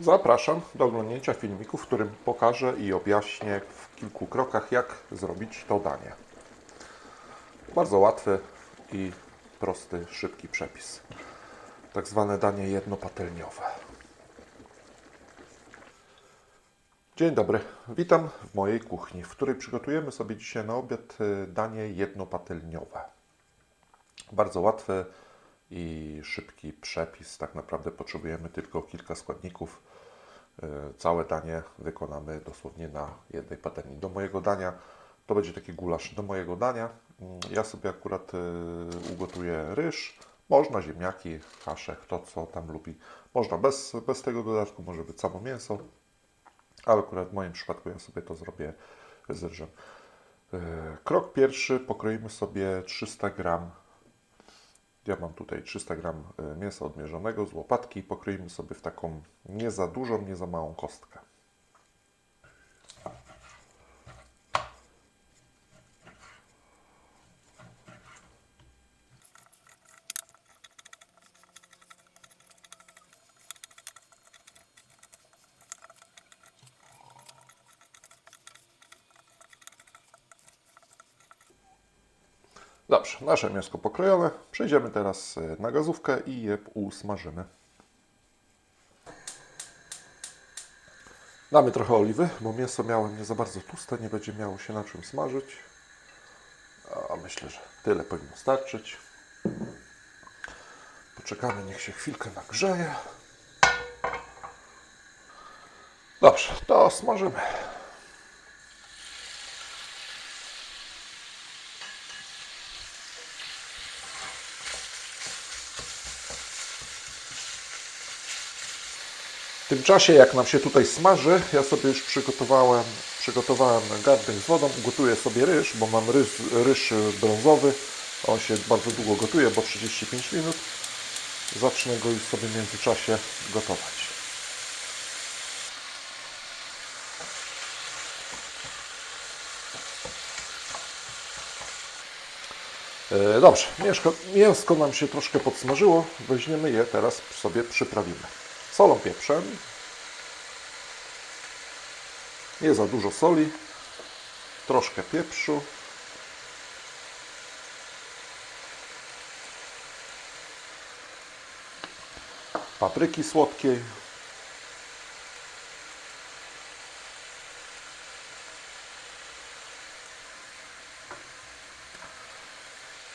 Zapraszam do oglądnięcia filmiku, w którym pokażę i objaśnię w kilku krokach, jak zrobić to danie. Bardzo łatwy i prosty, szybki przepis. Tak zwane danie jednopatelniowe. Dzień dobry, witam w mojej kuchni, w której przygotujemy sobie dzisiaj na obiad y, danie jednopatelniowe. Bardzo łatwy i szybki przepis. Tak naprawdę potrzebujemy tylko kilka składników. Y, Całe danie wykonamy dosłownie na jednej patelni. Do mojego dania to będzie taki gulasz. Do mojego dania mm, ja sobie akurat y, ugotuję ryż. Można ziemniaki, kaszę, kto co tam lubi. Można bez, bez tego dodatku, może być samo mięso. Ale akurat w moim przypadku ja sobie to zrobię z ryżem. Y, Krok pierwszy, pokroimy sobie 300 gram ja mam tutaj 300 gram y, mięsa odmierzonego z łopatki. Pokroimy sobie w taką nie za dużą, nie za małą kostkę. Dobrze, nasze mięsko pokrojone. Przejdziemy teraz y, na gazówkę i je usmażymy. Damy trochę oliwy, bo mięso miałem nie za bardzo tłuste, nie będzie miało się na czym smażyć. A myślę, że tyle powinno starczyć. Poczekamy, niech się chwilkę nagrzeje. Dobrze, to smażymy. W tym czasie, jak nam się tutaj smaży, ja sobie już przygotowałem, przygotowałem garnek z wodą, gotuję sobie ryż, bo mam ryż, ryż brązowy. On się bardzo długo gotuje, bo 35 minut. Zacznę go już sobie w międzyczasie gotować. E, Dobrze, mięsko, mięsko nam się troszkę podsmażyło. Weźmiemy je teraz sobie przyprawimy. Solą, pieprzem. Nie za dużo soli. Troszkę pieprzu. Papryki słodkiej.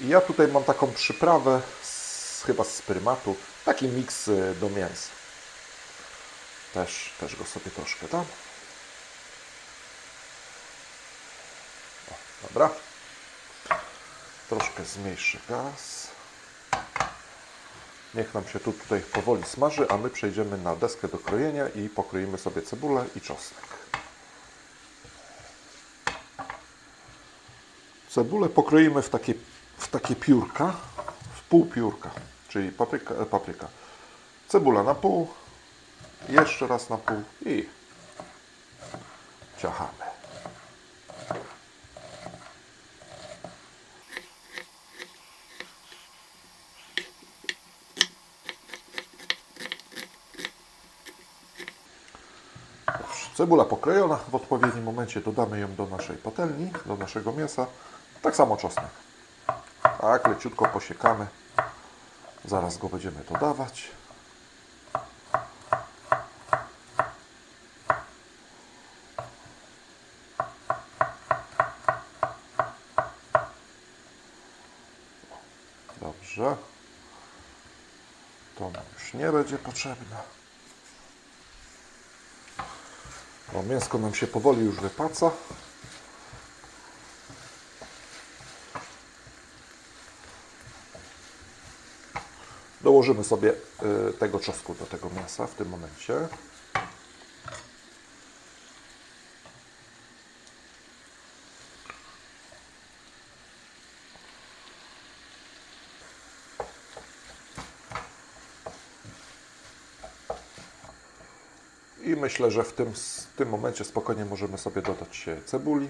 I ja tutaj mam taką przyprawę z, chyba z prymatu, taki miks y, do mięsa. Też, też go sobie troszkę dam. O, dobra. Troszkę zmniejszy gaz. Niech nam się tu tutaj powoli smaży, a my przejdziemy na deskę do krojenia i pokroimy sobie cebulę i czosnek. Cebulę pokroimy w takie, w takie piórka, w pół piórka, czyli papryka, e, papryka. Cebula na pół, jeszcze raz na pół i ciachamy. Cebula pokrojona, w odpowiednim momencie dodamy ją do naszej patelni, do naszego mięsa. Tak samo czosnek. Tak, leciutko posiekamy. Zaraz go będziemy dodawać. Dobrze. To nam już nie będzie potrzebne. Bo mięsko nam się powoli już wypaca. Dołożymy sobie y, tego czosnku do tego mięsa w tym momencie. I myślę, że w tym, w tym momencie spokojnie możemy sobie dodać cebuli.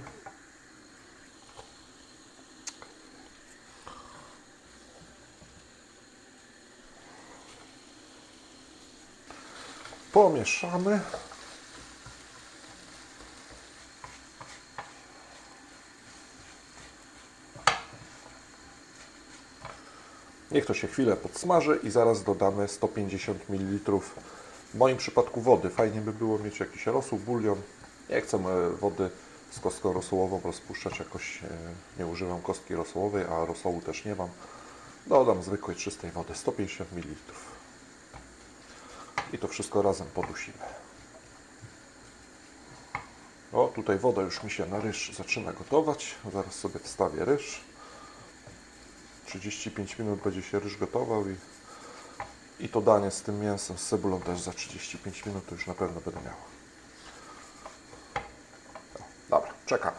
Pomieszamy. Niech to się chwilę podsmaży i zaraz dodamy 150 ml moim przypadku wody. Fajnie by było mieć jakiś rosół, bulion. Nie chcę e, wody z kostką rosołową rozpuszczać jakoś. e, Nie używam kostki rosołowej, a rosołu też nie mam. Dodam zwykłej czystej wody 150 ml. I to wszystko razem podusimy. O, tutaj woda już mi się na ryż zaczyna gotować. Zaraz sobie wstawię ryż. 35 minut będzie się ryż gotował i, i to danie z tym mięsem, z cebulą też za 35 minut to już na pewno będę miał. Dobra, czekamy.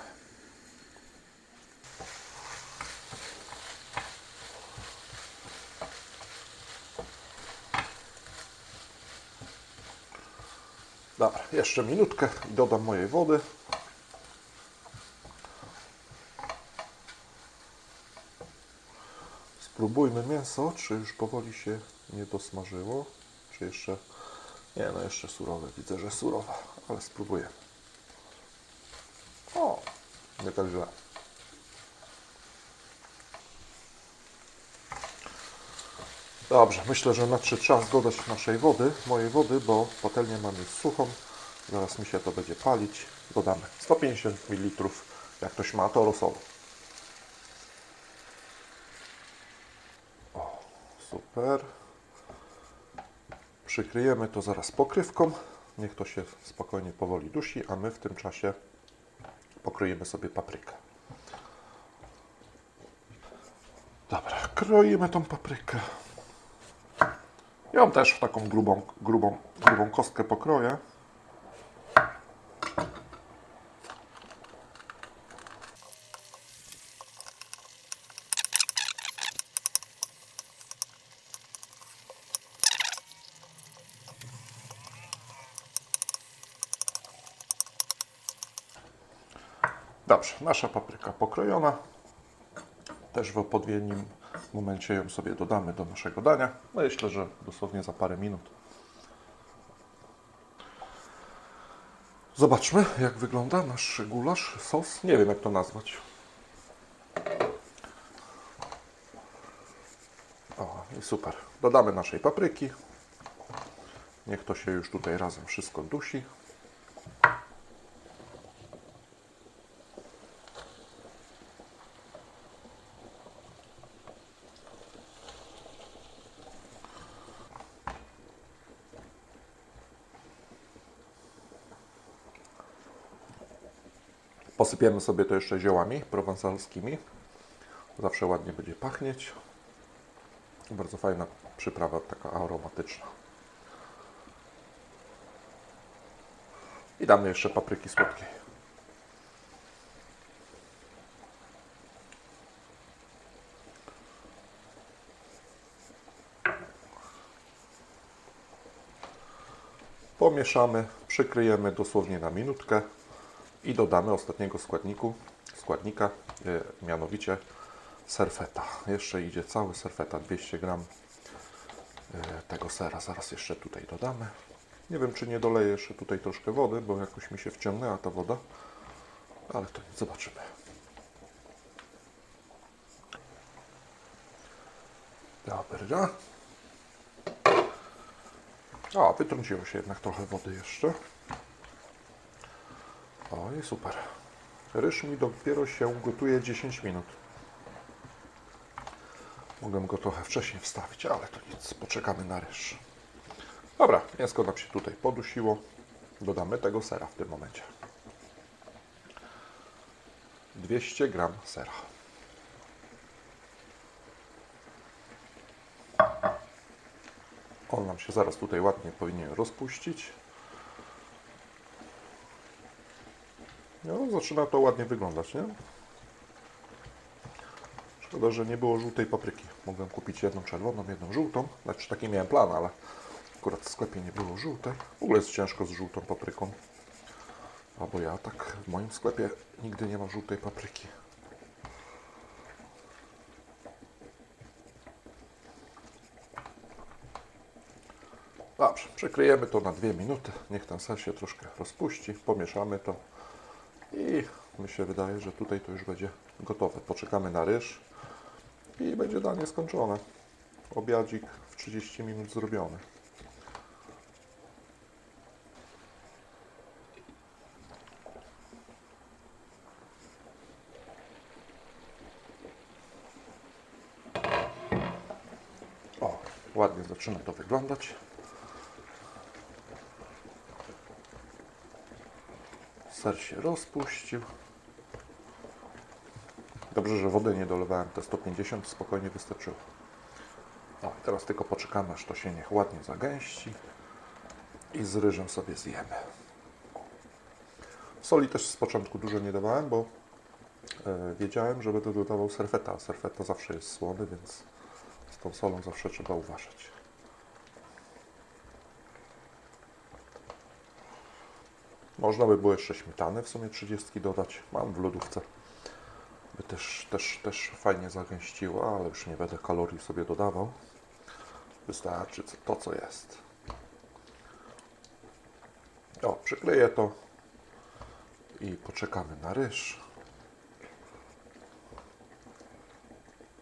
Dobra, jeszcze minutkę i dodam mojej wody. Spróbujmy mięso, czy już powoli się nie dosmażyło, czy jeszcze... Nie, no jeszcze surowe, widzę, że surowe, ale spróbuję. O, nie tak źle. Dobrze, myślę, że nadszedł czas dodać naszej wody, mojej wody, bo patelnię mam już suchą. Zaraz mi się to będzie palić. Dodamy 150 ml, jak ktoś ma, to rosołu. O, super. Przykryjemy to zaraz pokrywką. Niech to się spokojnie powoli dusi, a my w tym czasie pokroimy sobie paprykę. Dobra, kroimy tą paprykę. Ją też w taką grubą, grubą, grubą kostkę pokroję. Dobrze, nasza papryka pokrojona. Też w odpowiednim momencie ją sobie dodamy do naszego dania. No myślę, że dosłownie za parę minut. Zobaczmy, jak wygląda nasz gulasz, sos. Nie wiem, jak to nazwać. O, i super. Dodamy naszej papryki. Niech to się już tutaj razem wszystko dusi. Posypiemy sobie to jeszcze ziołami prowansalskimi. Zawsze ładnie będzie pachnieć. Bardzo fajna przyprawa, taka aromatyczna. I damy jeszcze papryki słodkiej. Pomieszamy, przykryjemy dosłownie na minutkę i dodamy ostatniego składniku, składnika, e, mianowicie serfeta. Jeszcze idzie cały serfeta, 200 gram e, tego sera. Zaraz jeszcze tutaj dodamy. Nie wiem, czy nie doleję jeszcze tutaj troszkę wody, bo jakoś mi się wciągnęła ta woda, ale to nic, zobaczymy. Dobra. A, wytrąciło się jednak trochę wody jeszcze. O i super. Ryż mi dopiero się gotuje 10 minut. Mogłem go trochę wcześniej wstawić, ale to nic, poczekamy na ryż. Dobra, mięsko nam się tutaj podusiło. Dodamy tego sera w tym momencie. 200 gram sera. On nam się zaraz tutaj ładnie powinien rozpuścić. No, zaczyna to ładnie wyglądać, nie? Szkoda, że nie było żółtej papryki. Mogłem kupić jedną czerwoną, jedną żółtą. Znaczy taki miałem plan, ale akurat w sklepie nie było żółtej. W ogóle jest ciężko z żółtą papryką. Albo ja tak w moim sklepie nigdy nie ma żółtej papryki. Dobrze, Przykryjemy to na dwie minuty. Niech ten ser się troszkę rozpuści. Pomieszamy to. I mi się wydaje, że tutaj to już będzie gotowe. Poczekamy na ryż i będzie danie skończone. Obiadzik w 30 minut zrobiony. O, ładnie zaczyna to wyglądać. Ser się rozpuścił. Dobrze, że wody nie dolewałem, te 150 spokojnie wystarczyło. O, teraz tylko poczekamy, aż to się niech ładnie zagęści i z ryżem sobie zjemy. Soli też z początku dużo nie dawałem, bo e, wiedziałem, że będę dodawał serfeta, a serfeta zawsze jest słony, więc z tą solą zawsze trzeba uważać. Można by było jeszcze śmietany w sumie 30 dodać. Mam w lodówce. By też, też, też fajnie zagęściło, ale już nie będę kalorii sobie dodawał. Wystarczy to, co jest. O, przykleję to i poczekamy na ryż.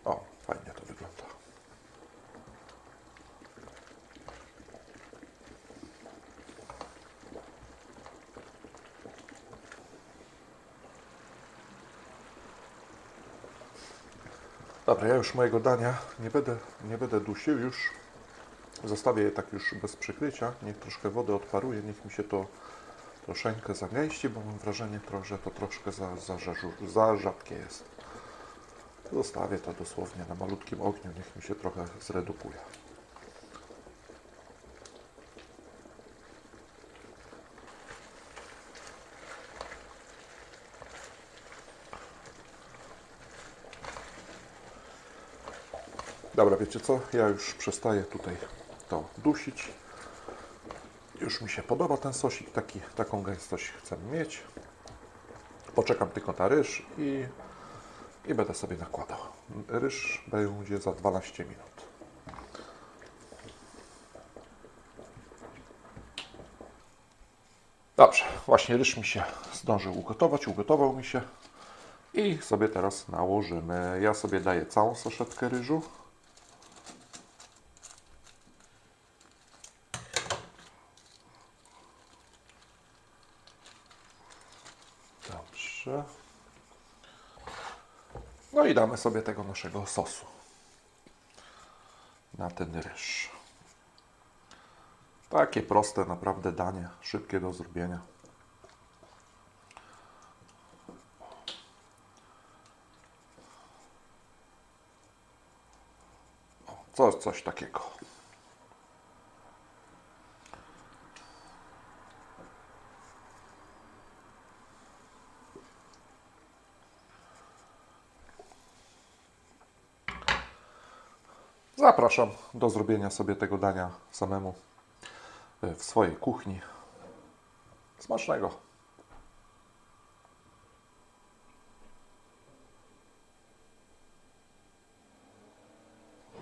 O, fajnie to wygląda. Dobra, ja już mojego dania nie będę, nie będę dusił już. Zostawię je tak już bez przykrycia. Niech troszkę wody odparuje, niech mi się to troszeczkę zagęści, bo mam wrażenie, że to troszkę za, za, za rzadkie jest. Zostawię to dosłownie na malutkim ogniu, niech mi się trochę zredukuje. Dobra, wiecie co? Ja już przestaję tutaj to dusić. Już mi się podoba ten sosik, taki, taką gęstość chcę mieć. Poczekam tylko na ryż i, i będę sobie nakładał. Ryż będzie za 12 minut. Dobrze, właśnie ryż mi się zdążył ugotować, ugotował mi się. I sobie teraz nałożymy. Ja sobie daję całą saszetkę ryżu. No i damy sobie tego naszego sosu na ten ryż. Takie proste naprawdę danie, szybkie do zrobienia. O, co, coś takiego. Zapraszam do zrobienia sobie tego dania samemu e, w swojej kuchni. Smacznego!